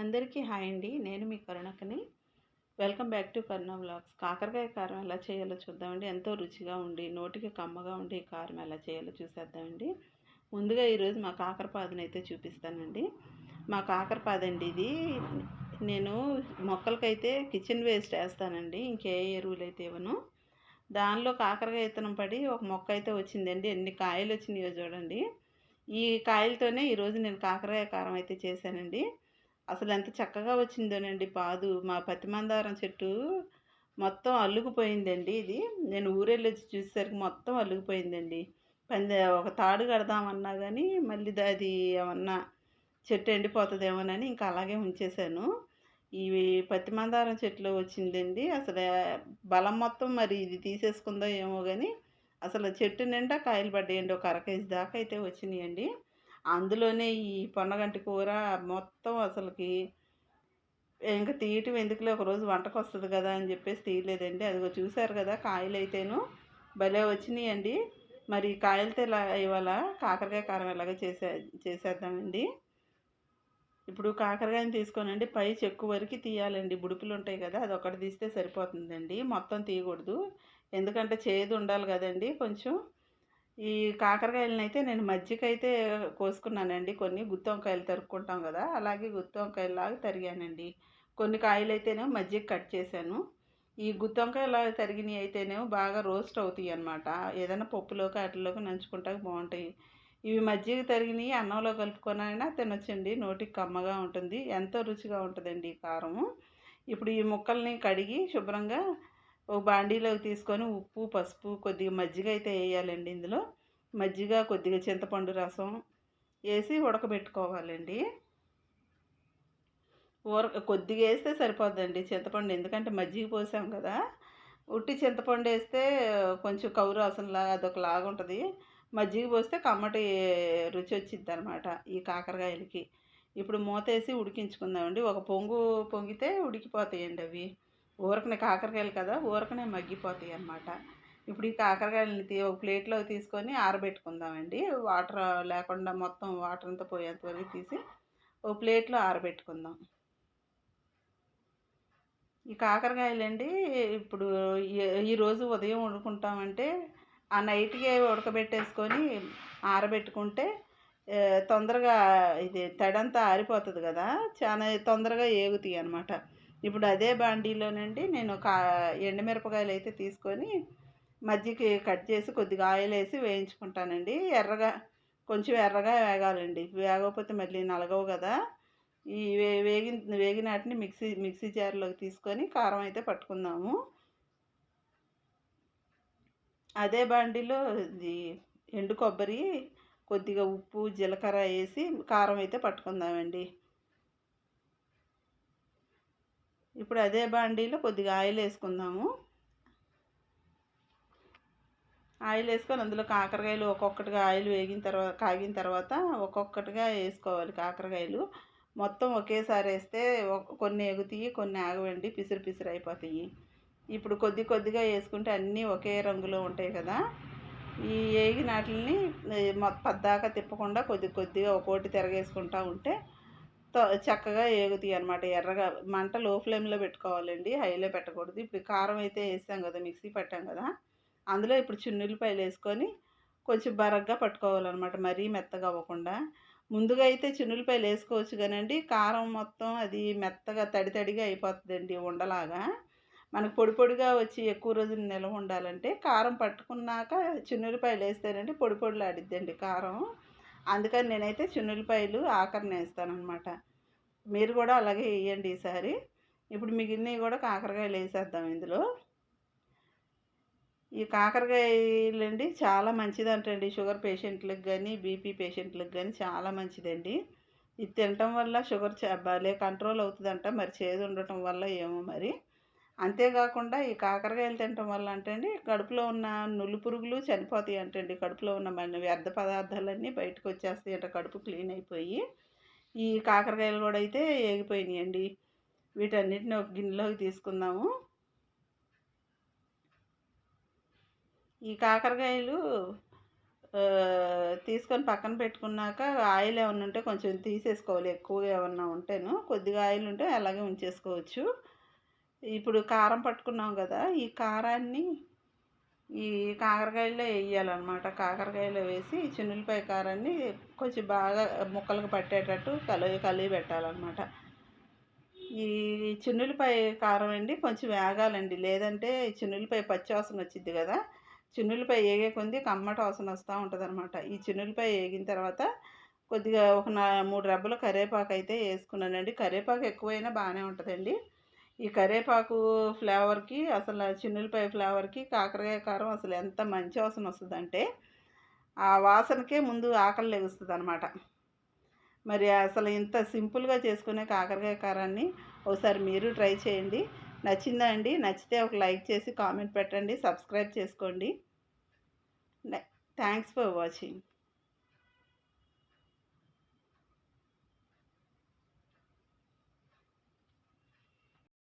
అందరికీ హాయ్ అండి. నేను మీ కరుణకని. Welcome back to Karuna vlogs. కాకరకాయ కారం ఎలా చేయాలో చూద్దామండి. ఎంతో రుచిగా ఉండి నోటికి కమ్మగా ఉండి ఈ కారం ఎలా చేయాలో చూసేద్దామండి. ముందుగా ఈరోజు మా కాకరపాదని అయితే చూపిస్తానండి. మా కాకరపాదండి ఇది. నేను మొక్కలకైతే కిచెన్ వేస్ట్ వేస్తానండి. ఇంకే ఎరువులు అయితే ఇవ్వను. దానిలో కాకరకాయ ఇతనం పడి ఒక మొక్క అయితే వచ్చిందండి. ఎన్ని కాయలు వచ్చినాయో చూడండి. ఈ కాయలతోనే ఈరోజు నేను కాకరకాయ కారం అయితే చేశానండి. అసలు ఎంత చక్కగా వచ్చిందోనండి పాదు. మా పతిమందారం చెట్టు మొత్తం అల్లుకుపోయిందండి ఇది. నేను ఊరెళ్ళి వచ్చి చూసేసరికి మొత్తం అల్లుకుపోయిందండి. పంది ఒక తాడు కడదామన్నా కానీ మళ్ళీ అది ఏమన్నా చెట్టు ఎండిపోతుందేమోనని ఇంకా అలాగే ఉంచేశాను. ఇవి పత్తి మందారం చెట్లు వచ్చిందండి. అసలు బలం మొత్తం మరి ఇది తీసేసుకుందో ఏమో కానీ అసలు చెట్టు నిండా కాయలు పడ్డాయండి. ఒక అర కేజీ దాకా అయితే వచ్చినాయండి. అందులోనే ఈ పొన్నగంటి కూర మొత్తం అసలుకి ఇంకా తీయటం ఎందుకులే ఒకరోజు వంటకు వస్తుంది కదా అని చెప్పేసి తీయలేదండి. అదిగో చూశారు కదా కాయలు అయితేను భలే వచ్చినాయండి. మరి కాయలతో ఇలా ఇవాళ కాకరకాయ కారం ఎలాగ చేసే చేసేద్దామండి. ఇప్పుడు కాకరకాయని తీసుకోనండి. పై చెక్కు వరకు తీయాలండి. బుడుపులు ఉంటాయి కదా అది ఒకటి తీస్తే సరిపోతుందండి. మొత్తం తీయకూడదు. ఎందుకంటే చేదు ఉండాలి కదండి కొంచెం. ఈ కాకరకాయలను అయితే నేను మజ్జిగ అయితే కోసుకున్నానండి. కొన్ని గుత్తి వంకాయలు తరుక్కుంటాం కదా అలాగే గుత్తి వంకాయలాగా తరిగానండి. కొన్ని కాయలు అయితేనేమో మజ్జిగ కట్ చేశాను. ఈ గుత్తి వంకాయలాగా తరిగినవి అయితేనేమో బాగా రోస్ట్ అవుతాయి అన్నమాట. ఏదైనా పప్పులోకి వాటిలోకి నంచుకుంటా బాగుంటాయి. ఇవి మజ్జిగ తరిగినవి అన్నంలో కలుపుకొనైనా తినొచ్చండి. నోటికి కమ్మగా ఉంటుంది. ఎంతో రుచిగా ఉంటుందండి ఈ కారము. ఇప్పుడు ఈ ముక్కల్ని కడిగి శుభ్రంగా ఒక బాండీలోకి తీసుకొని ఉప్పు పసుపు కొద్దిగా మజ్జిగ అయితే వేయాలండి ఇందులో. మజ్జిగ కొద్దిగా చింతపండు రసం వేసి ఉడకబెట్టుకోవాలండి. ఊర కొద్దిగా వేస్తే సరిపోద్దండి చింతపండు. ఎందుకంటే మజ్జిగ పోసాం కదా. ఉట్టి చింతపండు వేస్తే కొంచెం కౌరు రసంలాగా అదొక లాగా ఉంటుంది. మజ్జిగ పోస్తే కమ్మటి రుచి వచ్చింది అనమాట ఈ కాకరకాయలకి. ఇప్పుడు మూతేసి ఉడికించుకుందామండి. ఒక పొంగు పొంగితే ఉడికిపోతాయండి అవి. ఊరకనే కాకరకాయలు కదా ఊరకనే మగ్గిపోతాయి అన్నమాట. ఇప్పుడు ఈ కాకరకాయలని తీ ఒక ప్లేట్లో తీసుకొని ఆరబెట్టుకుందామండి. వాటర్ లేకుండా మొత్తం వాటర్ అంతా పోయేంత వరకు తీసి ఒక ప్లేట్లో ఆరబెట్టుకుందాం. ఈ కాకరకాయలండి ఇప్పుడు ఈ- ఈరోజు ఉదయం వండుకుంటామంటే ఆ నైట్కే ఉడకబెట్టేసుకొని ఆరబెట్టుకుంటే తొందరగా ఇది తడంతా ఆరిపోతుంది కదా చాలా తొందరగా ఏగుతాయి అనమాట ఇప్పుడు అదే బాండీలోనండి నేను కా ఎండుమిరపకాయలు అయితే తీసుకొని మజ్జికి కట్ చేసి కొద్దిగా ఆయిల్ వేసి వేయించుకుంటానండి. ఎర్రగా కొంచెం ఎర్రగా వేగాలండి. వేగకపోతే మళ్ళీ నలగవు కదా. ఈ వే వేగి వేగినాటిని మిక్సీ మిక్సీ జార్లోకి తీసుకొని కారం అయితే పట్టుకుందాము. అదే బాండీలో ఇది ఎండు కొబ్బరి కొద్దిగా ఉప్పు జీలకర్ర వేసి కారం అయితే పట్టుకుందామండి. ఇప్పుడు అదే బాండీలో కొద్దిగా ఆయిల్ వేసుకుందాము. ఆయిల్ వేసుకొని అందులో కాకరకాయలు ఒక్కొక్కటిగా ఆయిల్ వేగిన తర్వాత కాగిన తర్వాత ఒక్కొక్కటిగా వేసుకోవాలి కాకరకాయలు. మొత్తం ఒకేసారి వేస్తే కొన్ని ఎగుతాయి కొన్ని ఆగవండి పిసిరి పిసిరి అయిపోతాయి. ఇప్పుడు కొద్ది కొద్దిగా వేసుకుంటే అన్నీ ఒకే రంగులో ఉంటాయి కదా. ఈ వేగిన పద్దాకా తిప్పకుండా కొద్ది కొద్దిగా ఒక్కోటి తిరగేసుకుంటూ ఉంటే చక్కగా ఏగుతాయి అనమాట ఎర్రగా మంట లో ఫ్లేమ్లో పెట్టుకోవాలండి. హైలో పెట్టకూడదు. ఇప్పుడు కారం అయితే వేసాం కదా మిక్సీ పట్టాం కదా అందులో ఇప్పుడు చిన్నుల్లిపాయలు వేసుకొని కొంచెం బరగ్గా పట్టుకోవాలన్నమాట. మరీ మెత్తగా అవ్వకుండా. ముందుగా అయితే చిన్నులపాయలు వేసుకోవచ్చు కానండి. కారం మొత్తం అది మెత్తగా తడి తడిగా అయిపోతుందండి ఉండలాగా. మనకు పొడి పొడిగా వచ్చి ఎక్కువ రోజులు నిల్వ ఉండాలంటే కారం పట్టుకున్నాక చిన్నులపాయలు వేస్తేనండి పొడి పొడిలాడిద్దండి కారం. అందుకని నేనైతే చిన్నులపాయలు ఆఖరిని వేస్తానమాట మీరు కూడా అలాగే వేయండి ఈసారి. ఇప్పుడు మిగిలినవి కూడా కాకరకాయలు వేసేద్దాం ఇందులో. ఈ కాకరకాయలండి చాలా మంచిదంటండి. షుగర్ పేషెంట్లకు కానీ బీపీ పేషెంట్లకు కానీ చాలా మంచిదండి. ఇది తినటం వల్ల షుగర్ చా భలే కంట్రోల్ అవుతుందంట. మరి చేదు ఉండటం వల్ల ఏమో మరి. అంతేకాకుండా ఈ కాకరకాయలు తినటం వల్ల అంటండి కడుపులో ఉన్న నులు పురుగులు చనిపోతాయి అంటండి కడుపులో ఉన్న మన వ్యర్థ పదార్థాలన్నీ బయటకు వచ్చేస్తాయి అంట కడుపు క్లీన్ అయిపోయి. ఈ కాకరకాయలు కూడా అయితే ఏగిపోయినాయండి వీటన్నిటిని ఒక గిన్నెలోకి తీసుకుందాము. ఈ కాకరకాయలు తీసుకొని పక్కన పెట్టుకున్నాక ఆయిల్ ఏమన్నా ఉంటే కొంచెం తీసేసుకోవాలి. ఎక్కువగా ఏమన్నా ఉంటేను. కొద్దిగా ఆయిల్ ఉంటే అలాగే ఉంచేసుకోవచ్చు. ఇప్పుడు కారం పట్టుకున్నాం కదా ఈ కారాన్ని ఈ కాకరకాయలో వేయాలన్నమాట. కాకరకాయలో వేసి చిన్నులపాయ కారాన్ని కొంచెం బాగా ముక్కలకు పట్టేటట్టు కలిగి కలిగి పెట్టాలన్నమాట. ఈ చిన్నులపాయ కారం అండి కొంచెం వేగాలండి. లేదంటే చిన్నులపాయ పచ్చి వాసన వచ్చింది కదా చిన్నులపాయ వేగే కొంది కమ్మట వాసన వస్తూ ఉంటుంది అనమాట ఈ చిన్నులపాయ వేగిన తర్వాత కొద్దిగా ఒక నా మూడు రెబ్బలు కరివేపాకు అయితే వేసుకున్నానండి. కరివేపాకు ఎక్కువైనా బాగానే ఉంటుందండి. ఈ కరివేపాకు ఫ్లేవర్కి అసలు చిన్నులపాయ ఫ్లేవర్కి కాకరకాయ కారం అసలు ఎంత మంచి వాసన వస్తుందంటే ఆ వాసనకే ముందు ఆకలి లెగుస్తుంది అనమాట మరి అసలు ఇంత సింపుల్గా చేసుకునే కాకరకాయ కారాన్ని ఒకసారి మీరు ట్రై చేయండి. నచ్చిందా అండి? నచ్చితే ఒక లైక్ చేసి కామెంట్ పెట్టండి సబ్స్క్రైబ్ చేసుకోండి. Thanks for watching.